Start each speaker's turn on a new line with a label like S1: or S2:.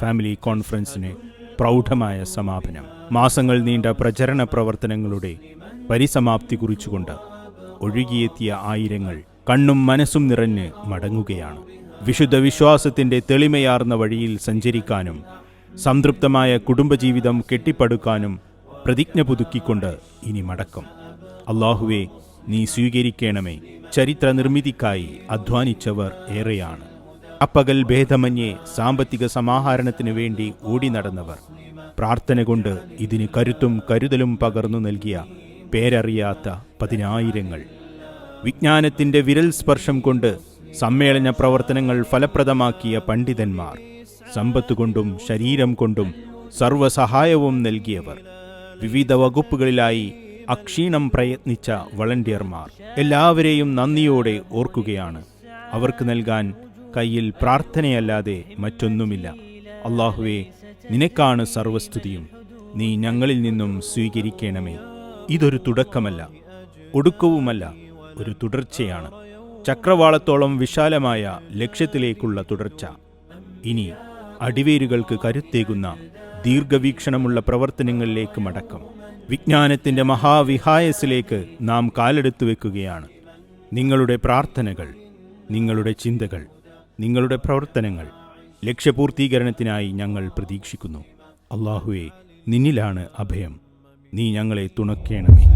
S1: Family കോൺഫറൻസിന് പ്രൗഢമായ സമാപനം. മാസങ്ങൾ നീണ്ട പ്രചരണ പ്രവർത്തനങ്ങളുടെ പരിസമാപ്തി കുറിച്ചുകൊണ്ട് ഒഴുകിയെത്തിയ ആയിരങ്ങൾ കണ്ണും മനസ്സും നിറഞ്ഞ് മടങ്ങുകയാണ്. വിശുദ്ധ വിശ്വാസത്തിന്റെ തെളിമയാർന്ന വഴിയിൽ സഞ്ചരിക്കാനും സംതൃപ്തമായ കുടുംബജീവിതം കെട്ടിപ്പടുക്കാനും പ്രതിജ്ഞ പുതുക്കിക്കൊണ്ട് ഇനി മടക്കം. അള്ളാഹുവെ നീ സ്വീകരിക്കണമേ. ചരിത്ര നിർമ്മിതിക്കായി അധ്വാനിച്ചവർ ഏറെയാണ്. അപ്പകൽ ഭേദമന്യേ സാമ്പത്തിക സമാഹരണത്തിനു വേണ്ടി ഓടി നടന്നവർ. പ്രാർത്ഥന കൊണ്ട് ഇതിന് കരുത്തും കരുതലും പകർന്നു നൽകിയ പേരറിയാത്ത പതിനായിരങ്ങൾ. വിജ്ഞാനത്തിന്റെ വിരൽ സ്പർശം കൊണ്ട് സമ്മേളന പ്രവർത്തനങ്ങൾ ഫലപ്രദമാക്കിയ പണ്ഡിതന്മാർ. സമ്പത്തുകൊണ്ടും ശരീരം കൊണ്ടും സർവസഹായവും നൽകിയവർ. വിവിധ വകുപ്പുകളിലായി അക്ഷീണം പ്രയത്നിച്ച വളണ്ടിയർമാർ എല്ലാവരെയും നന്ദിയോടെ ഓർക്കുകയാണ്. അവർക്ക് നൽകാൻ കയ്യിൽ പ്രാർത്ഥനയല്ലാതെ മറ്റൊന്നുമില്ല. അള്ളാഹുവെ നിനക്കാണ് സർവസ്തുതിയും. നീ ഞങ്ങളിൽ നിന്നും സ്വീകരിക്കണമേ. ഇതൊരു തുടക്കമല്ല ഒടുക്കവുമല്ല ഒരു തുടർച്ചയാണ്. ചക്രവാളത്തോളം വിശാലമായ ലക്ഷ്യത്തിലേക്കുള്ള തുടർച്ച. ഇനി അടിവേരുകൾക്ക് കരുത്തേകുന്ന ദീർഘവീക്ഷണമുള്ള പ്രവർത്തനങ്ങളിലേക്ക് മടക്കം. വിജ്ഞാനത്തിന്റെ മഹാവിഹായസിലേക്ക് നാം കാലെടുത്തു വെക്കുകയാണ്. നിങ്ങളുടെ പ്രാർത്ഥനകൾ നിങ്ങളുടെ ചിന്തകൾ നിങ്ങളുടെ പ്രവർത്തനങ്ങൾ ലക്ഷ്യപൂർത്തീകരണത്തിനായി ഞങ്ങൾ പ്രതീക്ഷിക്കുന്നു. അള്ളാഹുവെ നിന്നിലാണ് അഭയം. നീ ഞങ്ങളെ തുണക്കേണമേ.